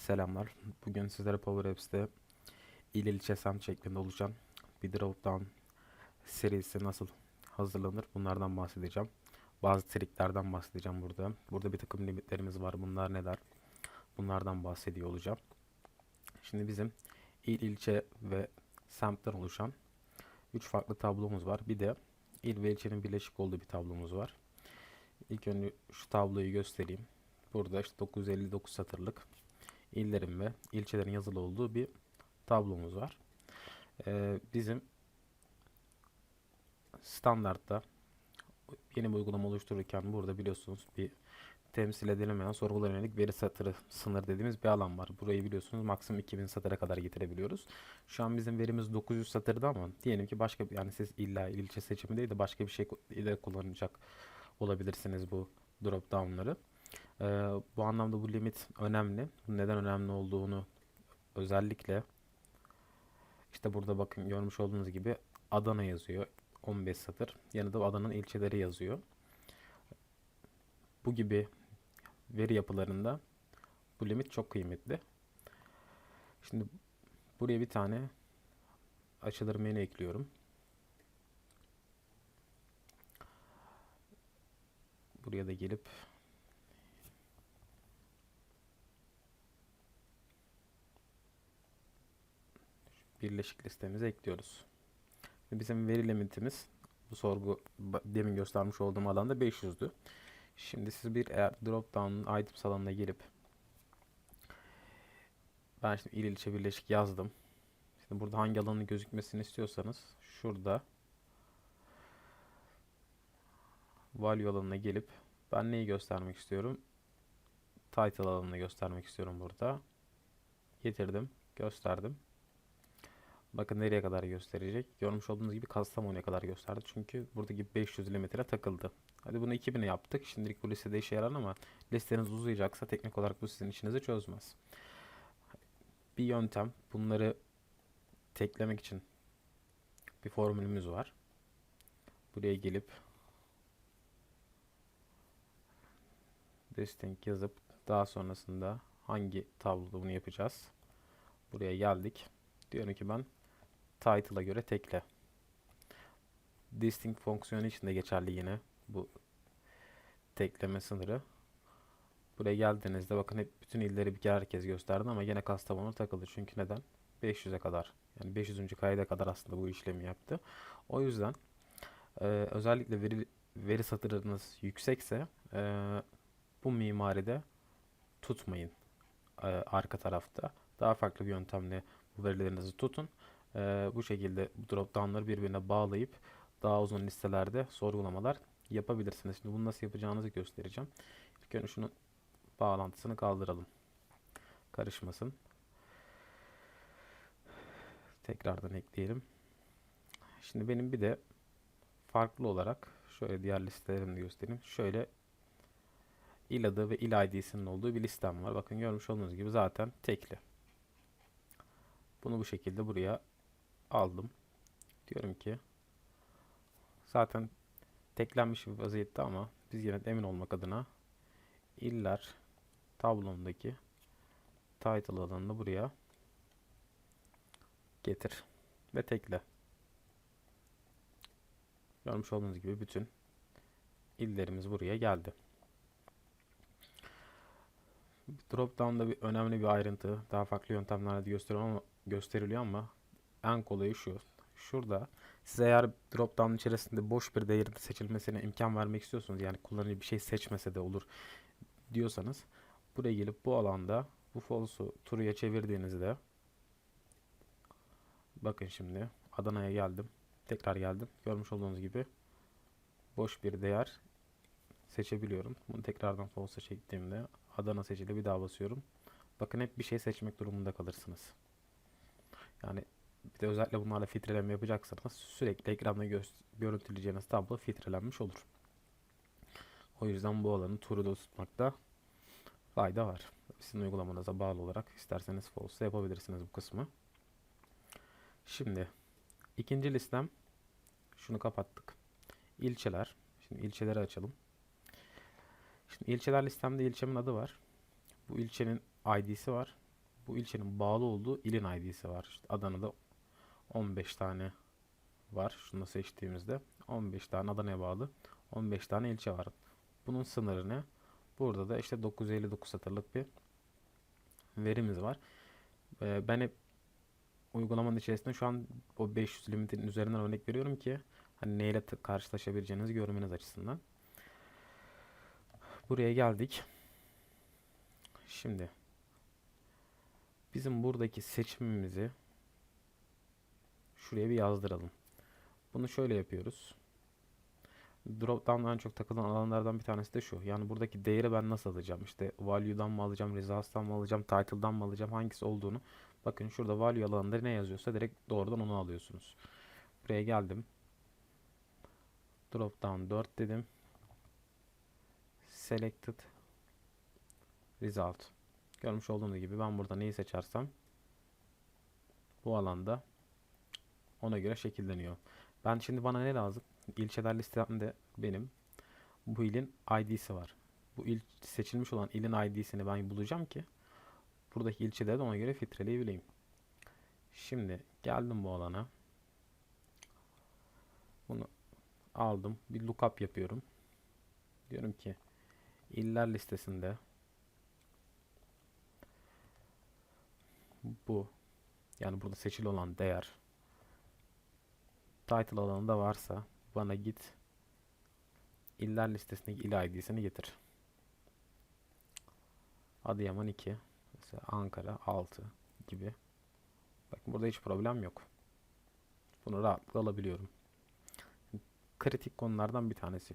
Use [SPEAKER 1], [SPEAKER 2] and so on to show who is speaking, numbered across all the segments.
[SPEAKER 1] Selamlar. Bugün sizlere Power Apps'te il ilçe semt şeklinde oluşan bir drop down serisi nasıl hazırlanır bunlardan bahsedeceğim. Bazı triklerden bahsedeceğim burada. Burada bir takım limitlerimiz var. Bunlar neler? Bunlardan bahsediyor olacağım. Şimdi bizim il ilçe ve semtten oluşan 3 farklı tablomuz var. Bir de il ve ilçenin birleşik olduğu bir tablomuz var. İlk önce şu tabloyu göstereyim. Burada işte 959 satırlık illerin ve ilçelerin yazılı olduğu bir tablomuz var. Ee, bizim standartta yeni bir uygulama oluştururken burada biliyorsunuz bir temsil edilemeyen sorgulara yönelik veri satırı sınır dediğimiz bir alan var. Burayı biliyorsunuz maksimum 2000 satıra kadar getirebiliyoruz. Şu an bizim verimiz 900 satırda ama diyelim ki başka bir yani siz illa ilçe seçimi değil de başka bir şey ile kullanacak olabilirsiniz bu drop down'ları. Ee, bu anlamda bu limit önemli. Neden önemli olduğunu özellikle işte burada bakın görmüş olduğunuz gibi Adana yazıyor. 15 satır. Yanında Adana'nın ilçeleri yazıyor. Bu gibi veri yapılarında bu limit çok kıymetli. Şimdi buraya bir tane açılır menü ekliyorum. Buraya da gelip birleşik listemize ekliyoruz. Bizim veri limitimiz bu sorgu demin göstermiş olduğum alanda 500'dü. Şimdi siz bir eğer drop down items alanına gelip ben şimdi il ilçe birleşik yazdım. Şimdi burada hangi alanın gözükmesini istiyorsanız şurada value alanına gelip ben neyi göstermek istiyorum? Title alanını göstermek istiyorum burada. Getirdim, gösterdim. Bakın nereye kadar gösterecek. Görmüş olduğunuz gibi Kastamonu'ya kadar gösterdi. Çünkü buradaki 500 limetre takıldı. Hadi bunu 2000'e yaptık. Şimdilik bu listede işe yarar ama listeniz uzayacaksa teknik olarak bu sizin işinizi çözmez. Bir yöntem bunları teklemek için bir formülümüz var. Buraya gelip distinct yazıp daha sonrasında hangi tabloda bunu yapacağız? Buraya geldik. Diyorum ki ben title'a göre tekle. Distinct fonksiyonu için de geçerli yine bu tekleme sınırı. Buraya geldiğinizde bakın hep bütün illeri bir herkes gösterdi ama yine Kastamonu takıldı. Çünkü neden? 500'e kadar. Yani 500. kayda kadar aslında bu işlemi yaptı. O yüzden e, özellikle veri veri satırınız yüksekse e, bu mimaride tutmayın e, arka tarafta. Daha farklı bir yöntemle bu verilerinizi tutun. Ee, bu şekilde bu drop down'ları birbirine bağlayıp daha uzun listelerde sorgulamalar yapabilirsiniz. Şimdi bunu nasıl yapacağınızı göstereceğim. İlk önce şunun bağlantısını kaldıralım. Karışmasın. Tekrardan ekleyelim. Şimdi benim bir de farklı olarak şöyle diğer listelerimi göstereyim. Şöyle il adı ve il ID'sinin olduğu bir listem var. Bakın görmüş olduğunuz gibi zaten tekli. Bunu bu şekilde buraya aldım. Diyorum ki zaten teklenmiş bir vaziyette ama biz yine emin olmak adına iller tablomdaki title alanını buraya getir ve tekle. Görmüş olduğunuz gibi bütün illerimiz buraya geldi. Drop down'da bir önemli bir ayrıntı. Daha farklı yöntemlerle gösteriyorum ama gösteriliyor ama en kolayı şu. Şurada siz eğer drop down içerisinde boş bir değerin seçilmesine imkan vermek istiyorsunuz yani kullanıcı bir şey seçmese de olur diyorsanız buraya gelip bu alanda bu false'u true'ya çevirdiğinizde bakın şimdi Adana'ya geldim. Tekrar geldim. Görmüş olduğunuz gibi boş bir değer seçebiliyorum. Bunu tekrardan false'a çektiğimde Adana seçili bir daha basıyorum. Bakın hep bir şey seçmek durumunda kalırsınız. Yani bir de özellikle bunlarla filtreleme yapacaksanız sürekli ekranda gö görüntüleyeceğiniz tablo filtrelenmiş olur. O yüzden bu alanı true'da tutmakta fayda var. Sizin uygulamanıza bağlı olarak isterseniz false yapabilirsiniz bu kısmı. Şimdi ikinci listem şunu kapattık. İlçeler. Şimdi ilçeleri açalım. Şimdi ilçeler listemde ilçemin adı var. Bu ilçenin ID'si var. bu ilçenin bağlı olduğu ilin ID'si var. İşte Adana'da 15 tane var. Şunu da seçtiğimizde 15 tane Adana'ya bağlı 15 tane ilçe var. Bunun sınırı ne? Burada da işte 959 satırlık bir verimiz var. Ee, ben hep uygulamanın içerisinde şu an o 500 limitin üzerinden örnek veriyorum ki hani neyle karşılaşabileceğinizi görmeniz açısından. Buraya geldik. Şimdi bizim buradaki seçimimizi şuraya bir yazdıralım. Bunu şöyle yapıyoruz. Dropdown'dan en çok takılan alanlardan bir tanesi de şu. Yani buradaki değeri ben nasıl alacağım? İşte value'dan mı alacağım, results'tan mı alacağım, title'dan mı alacağım, hangisi olduğunu. Bakın şurada value alanında ne yazıyorsa direkt doğrudan onu alıyorsunuz. Buraya geldim. Dropdown 4 dedim. Selected Result. Görmüş olduğunuz gibi ben burada neyi seçersem bu alanda ona göre şekilleniyor. Ben şimdi bana ne lazım? İlçeler listemde benim bu ilin ID'si var. Bu il seçilmiş olan ilin ID'sini ben bulacağım ki buradaki ilçeleri de ona göre filtreleyebileyim. Şimdi geldim bu alana. Bunu aldım. Bir lookup yapıyorum. Diyorum ki iller listesinde bu yani burada seçili olan değer title alanında varsa bana git iller listesindeki il ID'sini getir. Adıyaman 2 mesela Ankara 6 gibi. Bakın burada hiç problem yok. Bunu rahatlıkla alabiliyorum. Kritik konulardan bir tanesi.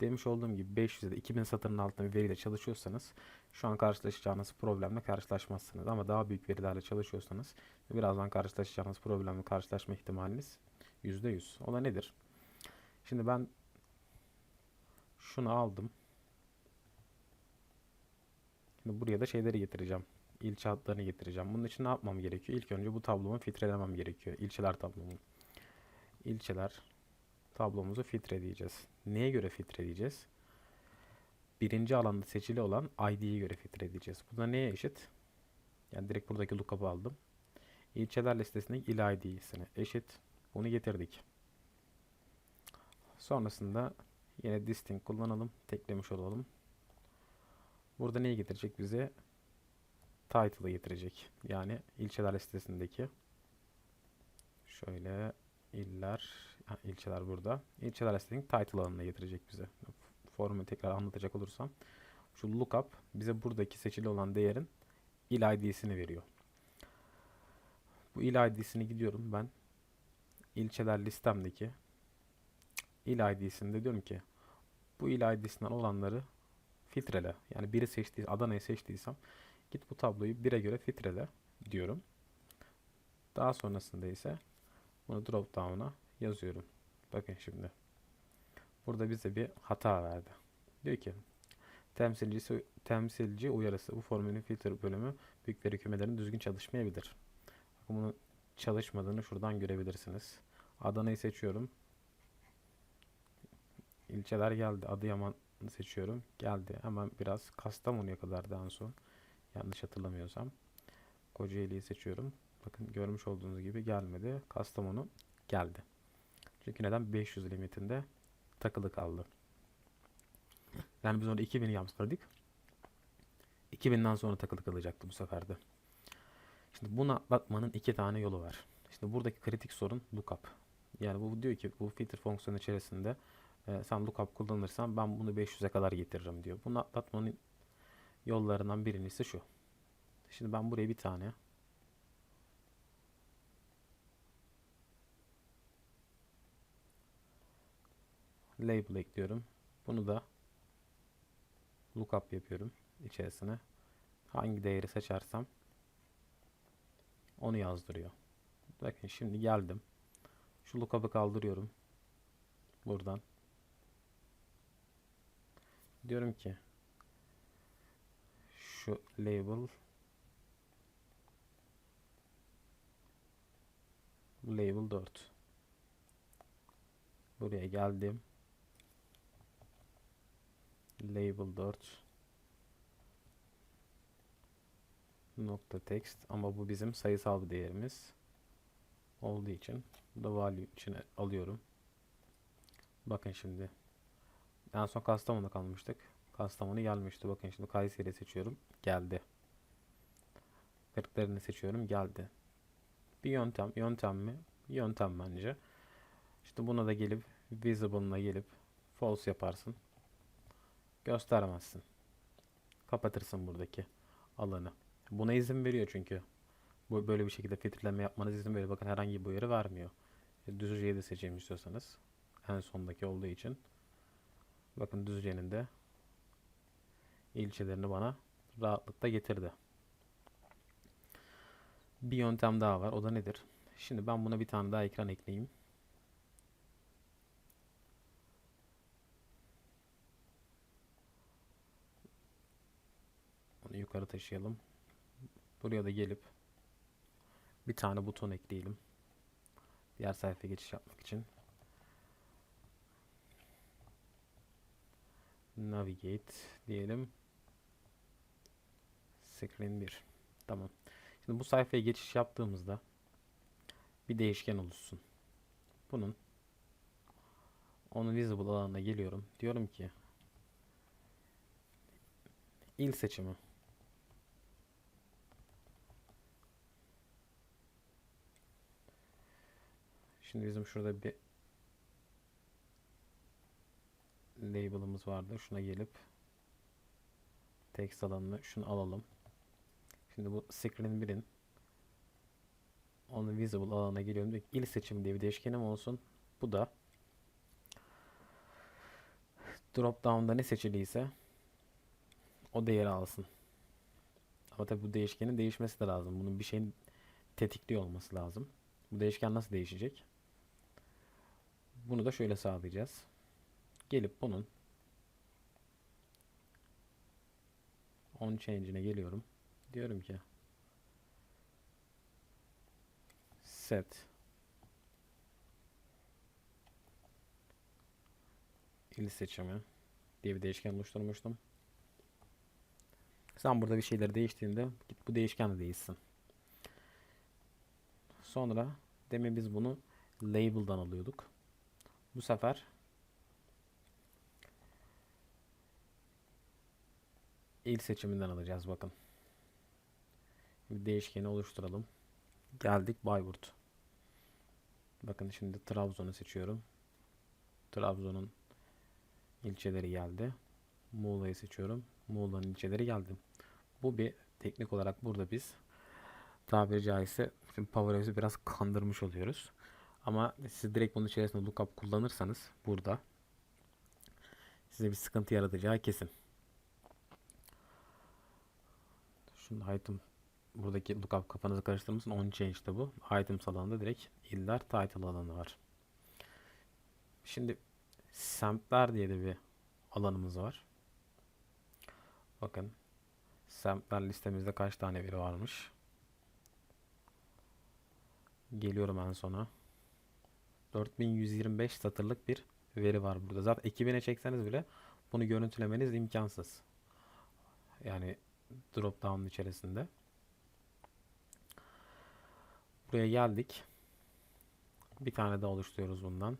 [SPEAKER 1] Demiş olduğum gibi 500 ya da 2000 satırın altında bir veriyle çalışıyorsanız şu an karşılaşacağınız problemle karşılaşmazsınız. Ama daha büyük verilerle çalışıyorsanız birazdan karşılaşacağınız problemle karşılaşma ihtimaliniz %100. O da nedir? Şimdi ben şunu aldım. Şimdi buraya da şeyleri getireceğim. İlçe adlarını getireceğim. Bunun için ne yapmam gerekiyor? İlk önce bu tablomu filtrelemem gerekiyor. İlçeler tablomu. İlçeler tablomuzu filtreleyeceğiz. Neye göre filtreleyeceğiz? Birinci alanda seçili olan ID'ye göre filtreleyeceğiz. Bu da neye eşit? Yani direkt buradaki lookup'ı aldım. İlçeler listesindeki il ID'sine eşit. Bunu getirdik. Sonrasında yine distinct kullanalım. Teklemiş olalım. Burada neyi getirecek bize? Title'ı getirecek. Yani ilçeler listesindeki şöyle iller ilçeler burada. İlçeler listesindeki title alanına getirecek bize. Formu tekrar anlatacak olursam şu lookup bize buradaki seçili olan değerin il ID'sini veriyor. Bu il ID'sini gidiyorum ben ilçeler listemdeki il ID'sinde diyorum ki bu il ID'sinden olanları filtrele. Yani biri seçtiği Adana'yı seçtiysem git bu tabloyu 1'e göre filtrele diyorum. Daha sonrasında ise bunu drop down'a yazıyorum. Bakın şimdi. Burada bize bir hata verdi. Diyor ki temsilcisi temsilci uyarısı bu formülün filtre bölümü büyük veri kümelerin düzgün çalışmayabilir. Bunu çalışmadığını şuradan görebilirsiniz. Adana'yı seçiyorum. İlçeler geldi. Adıyaman seçiyorum. Geldi. Hemen biraz Kastamonu'ya kadar en son. Yanlış hatırlamıyorsam. Kocaeli'yi seçiyorum. Bakın görmüş olduğunuz gibi gelmedi. Kastamonu geldi. Çünkü neden? 500 limitinde takılı kaldı. Yani biz orada 2000'i yapsaydık 2000'den sonra takılı kalacaktı bu sefer de. Şimdi bunu atlatmanın iki tane yolu var. İşte buradaki kritik sorun lookup. Yani bu diyor ki bu filter fonksiyonu içerisinde e, sen lookup kullanırsan ben bunu 500'e kadar getiririm diyor. Bunu atlatmanın yollarından birincisi şu. Şimdi ben buraya bir tane label ekliyorum. Bunu da lookup yapıyorum içerisine. Hangi değeri seçersem onu yazdırıyor. Bakın şimdi geldim. Şu lookup'ı kaldırıyorum. Buradan. Diyorum ki şu label label 4 buraya geldim label 4 nokta text ama bu bizim sayısal bir değerimiz olduğu için bu da value içine alıyorum. Bakın şimdi en son Kastamonu'da kalmıştık. Kastamonu gelmişti. Bakın şimdi Kayseri seçiyorum. Geldi. Kırklarını seçiyorum. Geldi. Bir yöntem. Yöntem mi? Yöntem bence. İşte buna da gelip visible'ına gelip false yaparsın. Göstermezsin. Kapatırsın buradaki alanı. Buna izin veriyor çünkü. Bu böyle bir şekilde filtreleme yapmanız izin veriyor. Bakın herhangi bir uyarı vermiyor. E, Düzce'yi de seçeyim istiyorsanız. En sondaki olduğu için. Bakın Düzce'nin de ilçelerini bana rahatlıkla getirdi. Bir yöntem daha var. O da nedir? Şimdi ben buna bir tane daha ekran ekleyeyim. Yukarı taşıyalım. Buraya da gelip bir tane buton ekleyelim. Diğer sayfaya geçiş yapmak için. Navigate diyelim. Screen 1. Tamam. Şimdi bu sayfaya geçiş yaptığımızda bir değişken oluşsun. Bunun onun visible alanına geliyorum. Diyorum ki il seçimi. Şimdi bizim şurada bir label'ımız vardı. Şuna gelip text alanını şunu alalım. Şimdi bu screen 1'in onun visible alanına geliyorum. İl seçimi diye bir değişkenim olsun. Bu da drop down'da ne seçiliyse o değeri alsın. Ama tabi bu değişkenin değişmesi de lazım. Bunun bir şeyin tetikliyor olması lazım. Bu değişken nasıl değişecek? Bunu da şöyle sağlayacağız. Gelip bunun on change'ine geliyorum. Diyorum ki set il seçimi diye bir değişken oluşturmuştum. Sen burada bir şeyler değiştiğinde git bu değişken de değişsin. Sonra demin biz bunu label'dan alıyorduk. Bu sefer il seçiminden alacağız bakın. Bir değişkeni oluşturalım. Geldik Bayburt. Bakın şimdi Trabzon'u seçiyorum. Trabzon'un ilçeleri geldi. Muğla'yı seçiyorum. Muğla'nın ilçeleri geldi. Bu bir teknik olarak burada biz tabiri caizse Power biraz kandırmış oluyoruz. Ama siz direkt bunun içerisinde lookup kullanırsanız burada size bir sıkıntı yaratacağı kesin. Şimdi item buradaki lookup kafanızı karıştırmasın. On change'de bu. Items alanında direkt iller title alanı var. Şimdi semtler diye de bir alanımız var. Bakın semtler listemizde kaç tane veri varmış. Geliyorum en sona. 4125 satırlık bir veri var burada. Zaten 2000'e çekseniz bile bunu görüntülemeniz imkansız. Yani drop down içerisinde. Buraya geldik. Bir tane daha oluşturuyoruz bundan.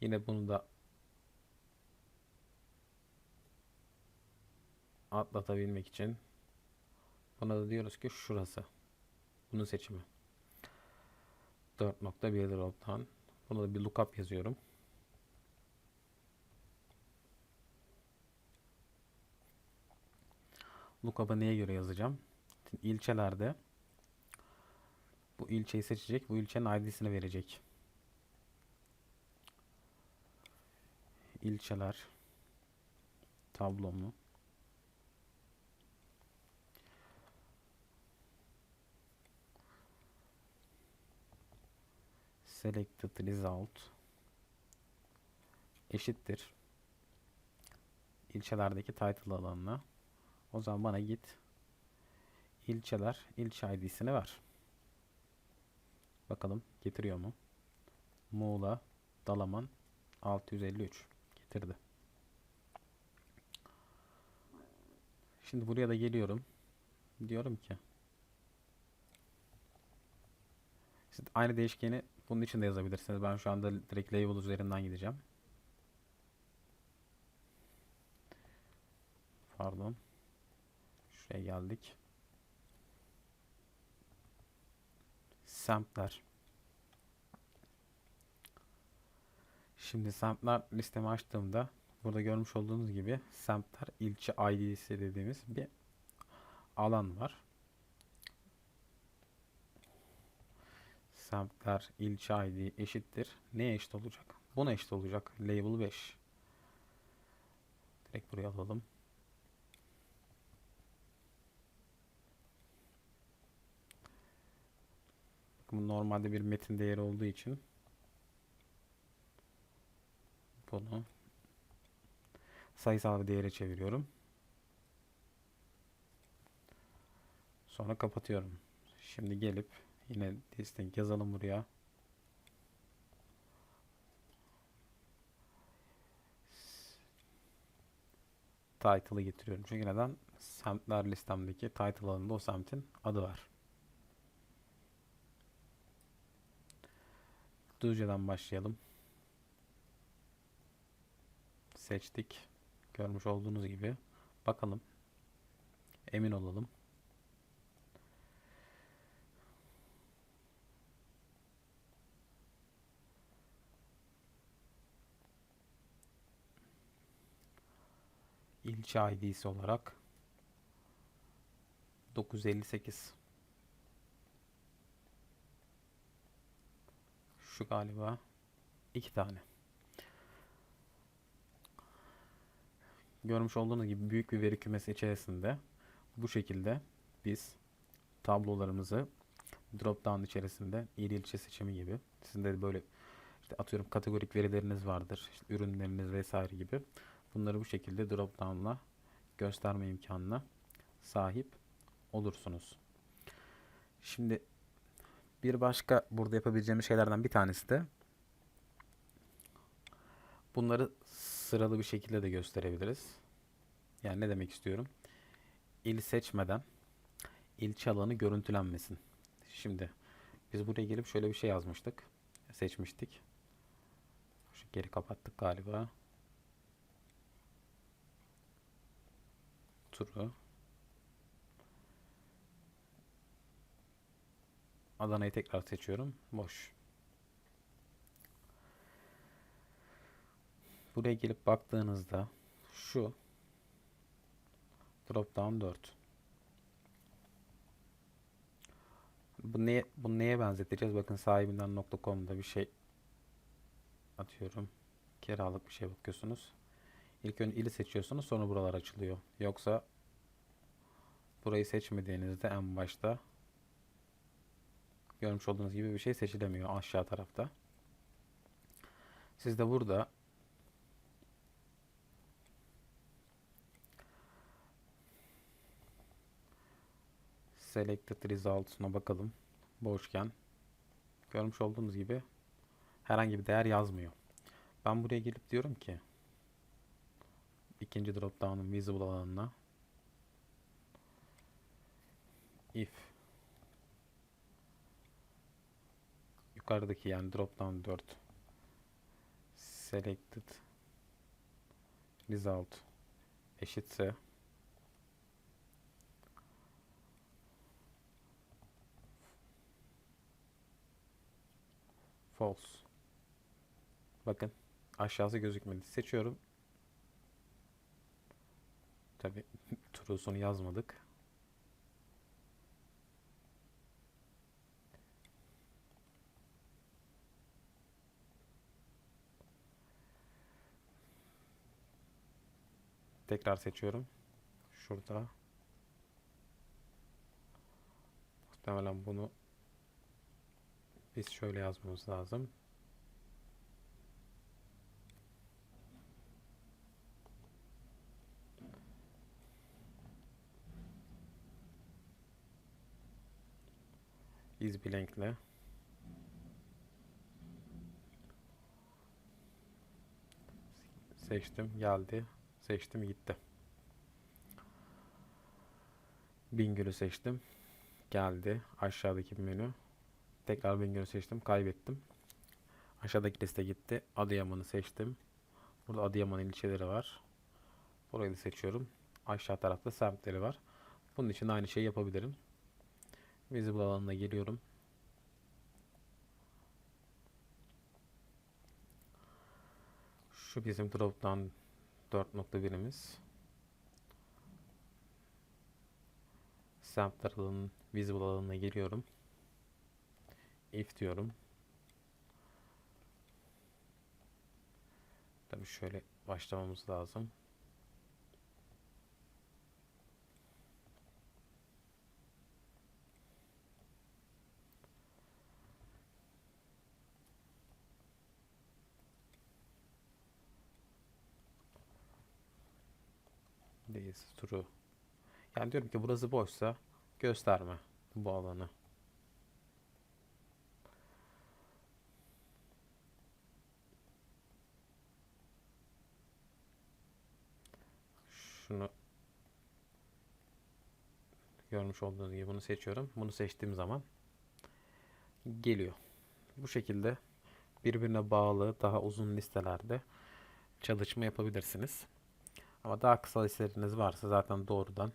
[SPEAKER 1] Yine bunu da atlatabilmek için buna da diyoruz ki şurası. Bunun seçimi. 4.1 drop'tan. Buna da bir lookup yazıyorum. Lookup'ı neye göre yazacağım? İlçelerde bu ilçeyi seçecek. Bu ilçenin ID'sini verecek. İlçeler tablomu selected result eşittir ilçelerdeki title alanına. O zaman bana git ilçeler ilçe ID'sini ver. Bakalım getiriyor mu? Muğla, Dalaman 653 getirdi. Şimdi buraya da geliyorum. Diyorum ki siz aynı değişkeni bunun için de yazabilirsiniz. Ben şu anda direkt label üzerinden gideceğim. Pardon. Şuraya geldik. Sampler. Şimdi sampler listemi açtığımda burada görmüş olduğunuz gibi sampler ilçe ID'si dediğimiz bir alan var. Sampler ilçe ID eşittir. Neye eşit olacak? Buna eşit olacak. Label 5. Direkt buraya alalım. Bu normalde bir metin değeri olduğu için bunu sayısal bir değere çeviriyorum. Sonra kapatıyorum. Şimdi gelip yine distinct yazalım buraya. Title'ı getiriyorum. Çünkü neden? Semtler listemdeki title alanında o semtin adı var. Düzce'den başlayalım. Seçtik. Görmüş olduğunuz gibi. Bakalım. Emin olalım. İlçe ID'si olarak 958 Şu galiba iki tane. Görmüş olduğunuz gibi büyük bir veri kümesi içerisinde bu şekilde biz tablolarımızı drop down içerisinde il ilçe seçimi gibi sizin de böyle işte atıyorum kategorik verileriniz vardır. işte ürünleriniz vesaire gibi. Bunları bu şekilde drop down'la gösterme imkanına sahip olursunuz. Şimdi bir başka burada yapabileceğimiz şeylerden bir tanesi de bunları sıralı bir şekilde de gösterebiliriz. Yani ne demek istiyorum? İl seçmeden ilçe alanı görüntülenmesin. Şimdi biz buraya gelip şöyle bir şey yazmıştık. Seçmiştik. Şu geri kapattık galiba. Turu. Adana'yı tekrar seçiyorum. Boş. Buraya gelip baktığınızda şu drop down 4. Bu neye, bu neye benzeteceğiz? Bakın sahibinden.com'da bir şey atıyorum. Kiralık bir şey bakıyorsunuz. İlk önce ili seçiyorsunuz sonra buralar açılıyor. Yoksa burayı seçmediğinizde en başta görmüş olduğunuz gibi bir şey seçilemiyor aşağı tarafta. Siz de burada selected results'una bakalım. Boşken görmüş olduğunuz gibi herhangi bir değer yazmıyor. Ben buraya gelip diyorum ki ikinci drop down'un visible alanına. İf. Yukarıdaki yani drop down 4 selected. Result. Eşitse. False. Bakın aşağısı gözükmedi. Seçiyorum tabi true'sunu yazmadık Tekrar seçiyorum. Şurada. Muhtemelen bunu biz şöyle yazmamız lazım. İs blank'le seçtim geldi seçtim gitti. Bingöl'ü seçtim. Geldi. Aşağıdaki menü. Tekrar Bingöl'ü seçtim. Kaybettim. Aşağıdaki liste gitti. Adıyaman'ı seçtim. Burada Adıyaman ilçeleri var. Burayı da seçiyorum. Aşağı tarafta semtleri var. Bunun için aynı şeyi yapabilirim. Visible alanına geliyorum. Şu bizim dropdown 4.1'imiz. Sampler alanının visible alanına giriyorum. If diyorum. Tabii şöyle başlamamız lazım. True. Yani diyorum ki burası boşsa gösterme bu alanı. Şunu görmüş olduğunuz gibi bunu seçiyorum. Bunu seçtiğim zaman geliyor. Bu şekilde birbirine bağlı daha uzun listelerde çalışma yapabilirsiniz. Ama daha kısa listeleriniz varsa zaten doğrudan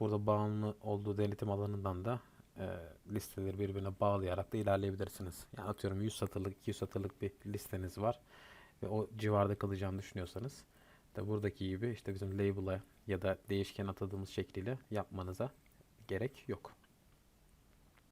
[SPEAKER 1] burada bağımlı olduğu denetim alanından da e, listeleri birbirine bağlayarak da ilerleyebilirsiniz. Yani atıyorum 100 satırlık, 200 satırlık bir listeniz var ve o civarda kalacağını düşünüyorsanız da buradaki gibi işte bizim label'a ya da değişken atadığımız şekliyle yapmanıza gerek yok.